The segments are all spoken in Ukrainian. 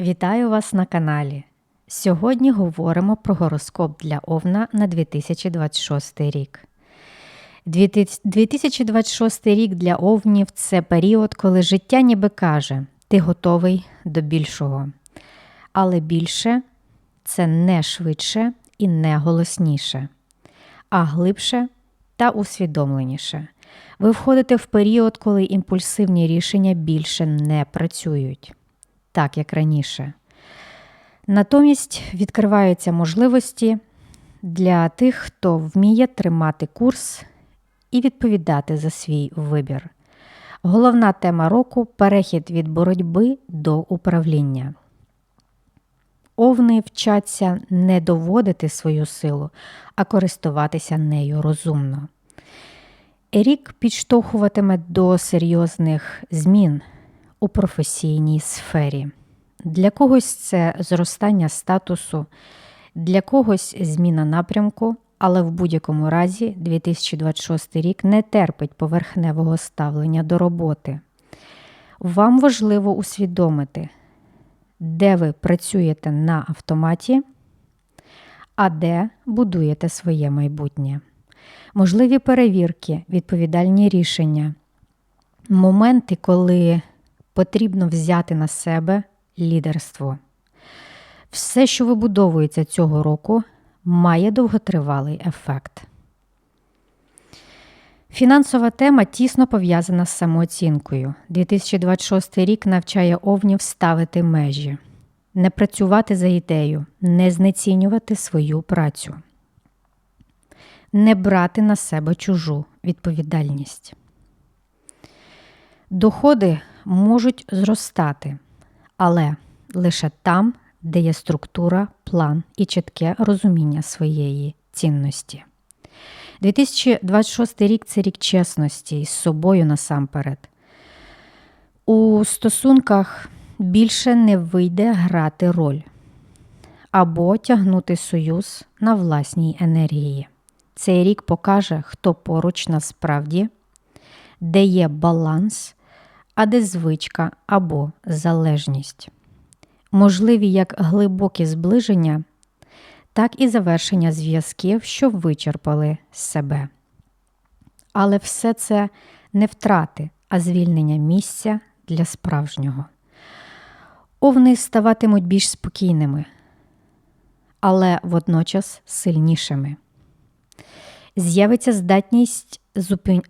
Вітаю вас на каналі. Сьогодні говоримо про гороскоп для Овна на 2026 рік. 2026 рік для Овнів це період, коли життя ніби каже, ти готовий до більшого. Але більше це не швидше і не голосніше, а глибше та усвідомленіше. Ви входите в період, коли імпульсивні рішення більше не працюють, так як раніше. Натомість відкриваються можливості для тих, хто вміє тримати курс і відповідати за свій вибір. Головна тема року перехід від боротьби до управління. Овни вчаться не доводити свою силу, а користуватися нею розумно. Рік підштовхуватиме до серйозних змін у професійній сфері. Для когось це зростання статусу, для когось зміна напрямку, але в будь-якому разі 2026 рік не терпить поверхневого ставлення до роботи. Вам важливо усвідомити, де ви працюєте на автоматі, а де будуєте своє майбутнє. Можливі перевірки, відповідальні рішення, моменти, коли потрібно взяти на себе лідерство. Все, що вибудовується цього року, має довготривалий ефект. Фінансова тема тісно пов'язана з самооцінкою. 2026 рік навчає овнів ставити межі, не працювати за ідею, не знецінювати свою працю, не брати на себе чужу відповідальність. Доходи можуть зростати, але лише там, де є структура, план і чітке розуміння своєї цінності. 2026 рік це рік чесності з собою насамперед. У стосунках більше не вийде грати роль або тягнути союз на власній енергії. Цей рік покаже, хто поруч насправді, де є баланс, а де звичка або залежність. Можливі як глибокі зближення, так і завершення зв'язків, що вичерпали себе. Але все це не втрати, а звільнення місця для справжнього. Овни ставатимуть більш спокійними, але водночас сильнішими. З'явиться здатність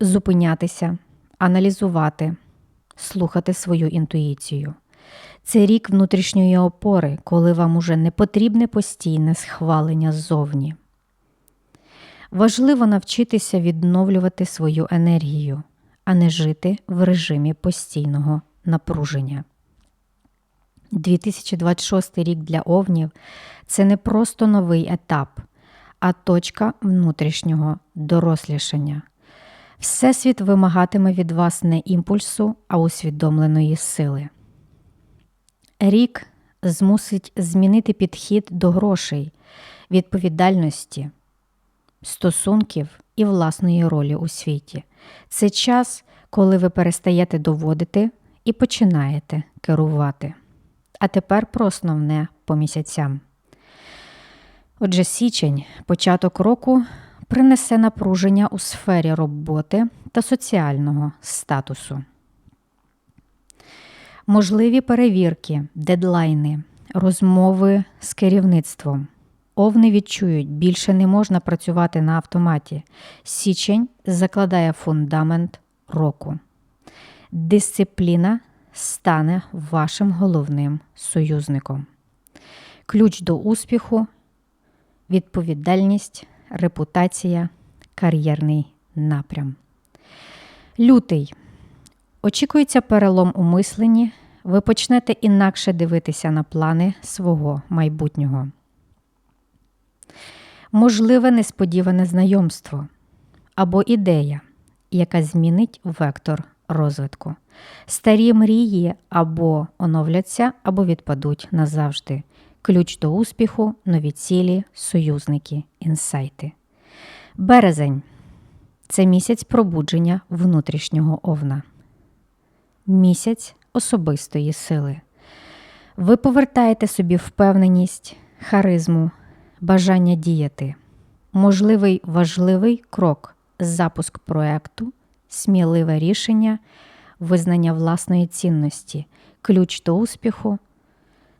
зупинятися, аналізувати, слухати свою інтуїцію. Це рік внутрішньої опори, коли вам уже не потрібне постійне схвалення ззовні. Важливо навчитися відновлювати свою енергію, а не жити в режимі постійного напруження. 2026 рік для овнів це не просто новий етап, а точка внутрішнього дорослішання. Всесвіт вимагатиме від вас не імпульсу, а усвідомленої сили. Рік змусить змінити підхід до грошей, відповідальності, стосунків і власної ролі у світі. Це час, коли ви перестаєте доводити і починаєте керувати. А тепер про основне по місяцям. Отже, січень, початок року, принесе напруження у сфері роботи та соціального статусу. Можливі перевірки, дедлайни, розмови з керівництвом. Овни відчують, більше не можна працювати на автоматі. Січень закладає фундамент року. Дисципліна стане вашим головним союзником. Ключ до успіху, відповідальність, репутація, кар'єрний напрям. Лютий. Очікується перелом у мисленні, ви почнете інакше дивитися на плани свого майбутнього. Можливе несподіване знайомство або ідея, яка змінить вектор розвитку. Старі мрії або оновляться, або відпадуть назавжди. Ключ до успіху, нові цілі, союзники, інсайти. Березень це місяць пробудження внутрішнього овна місяць особистої сили. Ви повертаєте собі впевненість, харизму, бажання діяти. Можливий важливий крок запуск проекту, сміливе рішення, визнання власної цінності, ключ до успіху,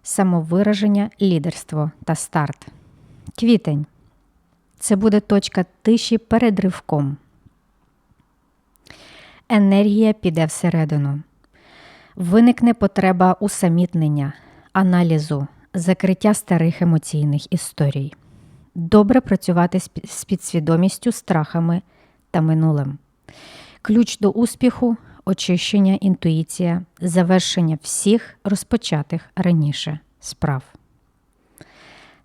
самовираження, лідерство та старт. Квітень. Це буде точка тиші перед ривком. Енергія піде всередину. Виникне потреба усамітнення, аналізу, закриття старих емоційних історій. Добре працювати з підсвідомістю, страхами та минулим. Ключ до успіху очищення, інтуїція, завершення всіх розпочатих раніше справ.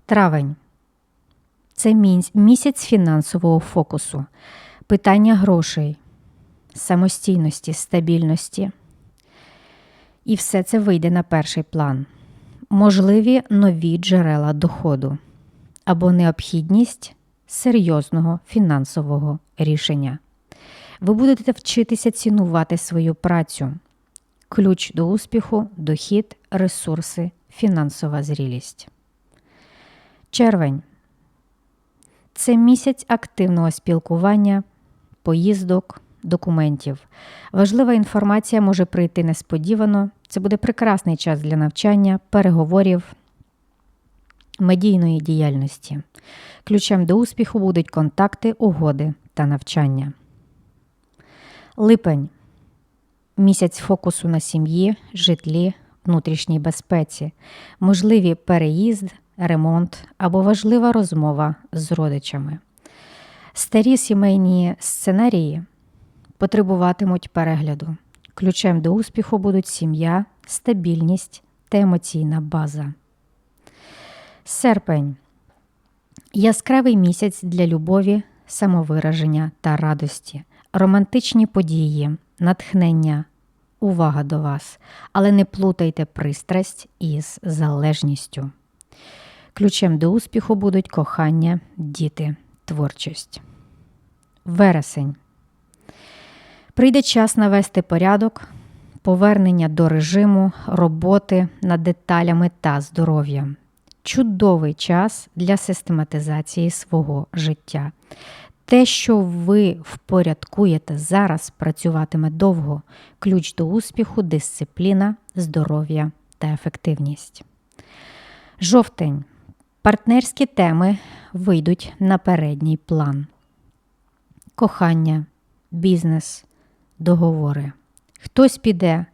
Травень. Це місяць фінансового фокусу, питання грошей, самостійності, стабільності. І все це вийде на перший план. Можливі нові джерела доходу або необхідність серйозного фінансового рішення. Ви будете вчитися цінувати свою працю. Ключ до успіху, дохід, ресурси, фінансова зрілість. Червень. Це місяць активного спілкування, поїздок, документів. Важлива інформація може прийти несподівано. Це буде прекрасний час для навчання, переговорів, медійної діяльності. Ключем до успіху будуть контакти, угоди та навчання. Липень місяць фокусу на сім'ї, житлі, внутрішній безпеці, можливі переїзд, ремонт або важлива розмова з родичами. Старі сімейні сценарії потребуватимуть перегляду. Ключем до успіху будуть сім'я, стабільність та емоційна база. Серпень яскравий місяць для любові, самовираження та радості, романтичні події, натхнення, увага до вас, але не плутайте пристрасть із залежністю. Ключем до успіху будуть кохання, діти, творчість. Вересень. Прийде час навести порядок, повернення до режиму, роботи над деталями та здоров'ям. Чудовий час для систематизації свого життя. Те, що ви впорядкуєте зараз, працюватиме довго. Ключ до успіху, дисципліна, здоров'я та ефективність. Жовтень. Партнерські теми вийдуть на передній план. Кохання, бізнес, договори. Хтось піде,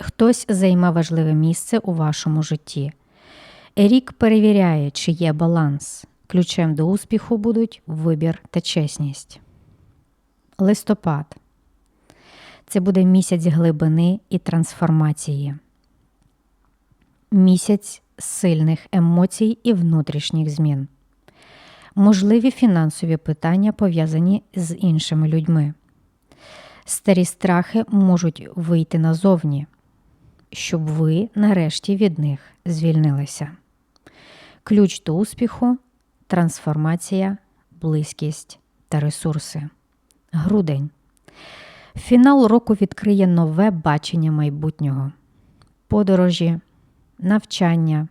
хтось займе важливе місце у вашому житті. Рік перевіряє, чи є баланс. Ключем до успіху будуть вибір та чесність. Листопад. Це буде місяць глибини і трансформації. Місяць сильних емоцій і внутрішніх змін. Можливі фінансові питання пов'язані з іншими людьми. Старі страхи можуть вийти назовні, щоб ви нарешті від них звільнилися. Ключ до успіху трансформація, близькість та ресурси. Грудень. Фінал року відкриє нове бачення майбутнього, подорожі, навчання,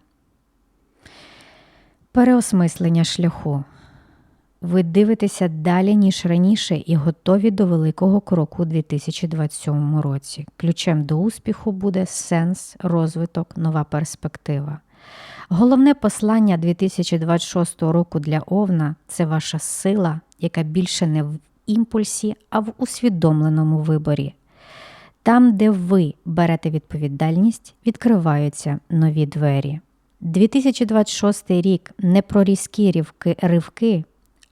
переосмислення шляху. Ви дивитеся далі, ніж раніше, і готові до великого кроку у 2027 році. Ключем до успіху буде сенс, розвиток, нова перспектива. Головне послання 2026 року для Овна це ваша сила, яка більше не в імпульсі, а в усвідомленому виборі. Там, де ви берете відповідальність, відкриваються нові двері. 2026 рік не про різкі рівки, ривки,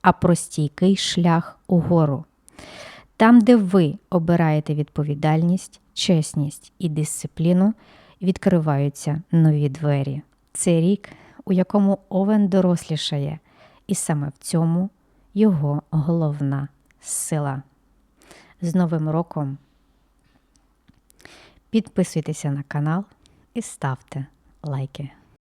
а про стійкий шлях угору. Там, де ви обираєте відповідальність, чесність і дисципліну, відкриваються нові двері. Це рік, у якому Овен дорослішає, і саме в цьому його головна сила. З Новим роком підписуйтеся на канал і ставте лайки.